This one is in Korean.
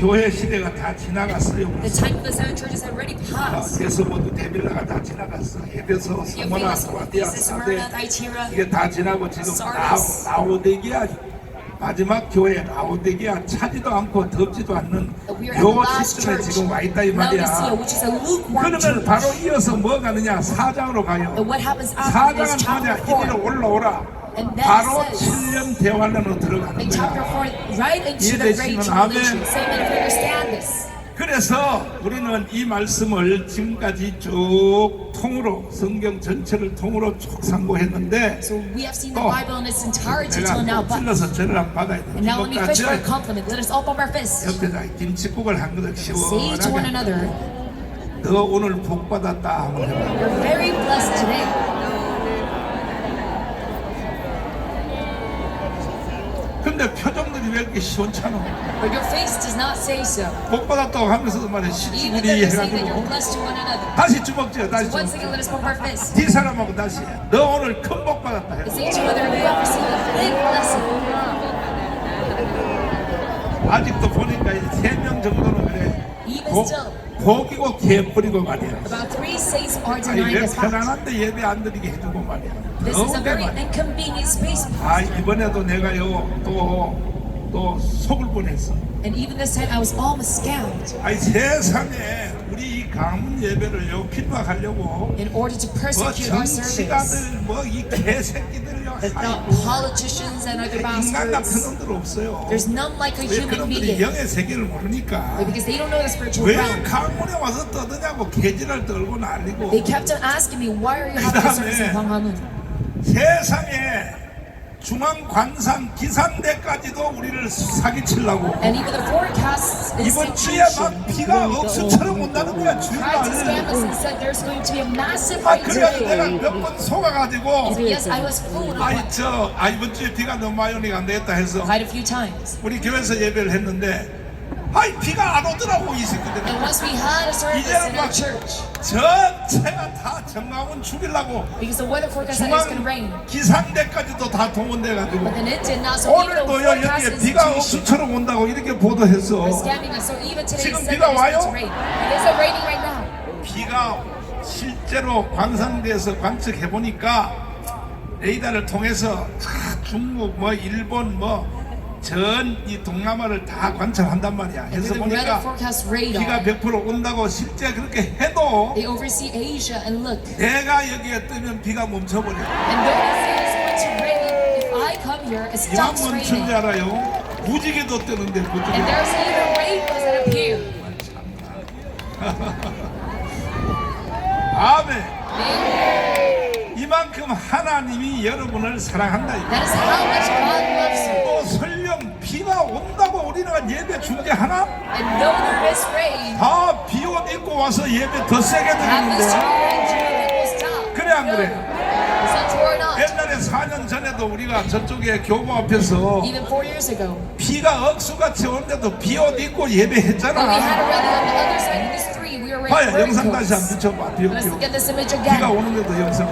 교회 시대가 다 지나갔어요. The time of the seven churches had already 아, passed. 그래서 모두 데빌라가 다 지나갔어. 에베소, 스모나, 스와디아, Thyatira, 이게 다 지나고 지금. 라오데기아 마지막 교회 라오데기아 차지도 않고 덥지도 않는 요 시점에 지금 와 있다 이 말이야. 그러면 바로. 이어서 뭐 가느냐? 사장으로 가요. 사장은 뭐냐? 이리로 4? 올라오라. 바로 it says- 7년 대환란으로 들어가는 In chapter 거야. 4, right into the great 이해되시면. 아멘. 그래서 우리는 이 말씀을 지금까지 쭉 통으로 성경 전체를 통으로 쭉 상고했는데 So we have seen the 또 Bible in its entirety till 내가 now. But, 찔러서 절을 한번 받아야 돼. and now let me fish for a 이것까지 compliment. Let us all bump our fists. 옆에다 김치국을 한 그릇 시원하게 another, 너 오늘 복 받았다 한번 해봐. you're very blessed today. 근데 표정들이 왜 이렇게 시원찮아? But your face does not say so. 복 받았다고 하면서도 말이야 Even 시치구리 though you say that you're 해가지고 blessed to one another. 다시 주먹 쥐어 다시 Once 주먹 again, let us bump our fists. 네 사람하고 다시 해. 너 오늘 큰 복 받았다 해. Say to another, you have received a big blessing. 아직도 보니까 세 명 정도는 그래 Even still. 고기고 개 뿌리고 말이야 About three saints are 아니 denying 왜 this fact. 편안한데 예배 안 드리게 해주고 말이야 This is a 너무 very 말이야 inconvenient space. 아 이번에도 내가 요 또 또 속을 뻔했어 And even this time, I was almost scammed. 아니 세상에 우리 이 강문 예배를요 핍박하려고 In order to 뭐 persecute our service, 정치가들 뭐 이 개새끼들요 the 아이고, politicians and other 인간 같은 bastards, 놈들 없어요 there's none like a 왜 human 그놈들이 being. 영의 세계를 모르니까 Because they don't know the spiritual 왜 realm. 강문에 와서 떠드냐고 개지를 떨고 난리고 They kept on asking me, why are you having a service in Gwanghamun? 세상에 중앙 관상 기상대까지도 우리를 사기치려고 이번 주에 막 비가 억수처럼 온다는 거야 tried to scam us 주말 and said there's going to be a massive 아 그래가지고 내가. 몇 번 속아가지고 Yes, I was fooled 아이 저 아, 이번 주에 비가 너무 많이 오니까 안 되겠다 해서. 우리 교회에서 예배를 했는데 아이 비가 안 오더라고 이 새끼들이 And once we had a service in 막 our church, 전체가 다 정강원 죽이려고 because the weather forecast said it's going to rain. 중앙 기상대까지도 다 동원돼가지고 But then it did not. So even the 오늘도요 forecast 여기에 비가 institution 억수처럼 온다고 이렇게 보도했어 was scamming us. So even today, 지금 said 비가 that it's going to 와요? rain. It isn't raining right now. 비가 실제로 관상대에서 관측해 보니까 레이더를 통해서 다 중국 뭐 일본 뭐 전 이 동남아를 다 관찰한단 말이야. Weather 보니까 비가 radar, 100% 온다고 실제 그렇게 해도. 내가 여기에 뜨면 비가 멈춰버려. 이만 멈춘 줄. 알아요? 무지개도 뜨는데 무지개. 아멘. 이만큼 하나님이 여러분을 사랑한다. And rain, 다 비옷 입고 와서 예배 더 세게 happens to 드리는데 it. 그래 안 그래? Not? 옛날에 4년 전에도 우리가 저쪽에 교구 앞에서 Even four years ago, 비가 억수같이 오는데도 비옷 입고 when we 예배했잖아 rally on the other side of the street, we were wearing 봐요 영상 다시. 한번 비춰봐 비, Let's 비, look at this image 비가 again. 오는데도 영상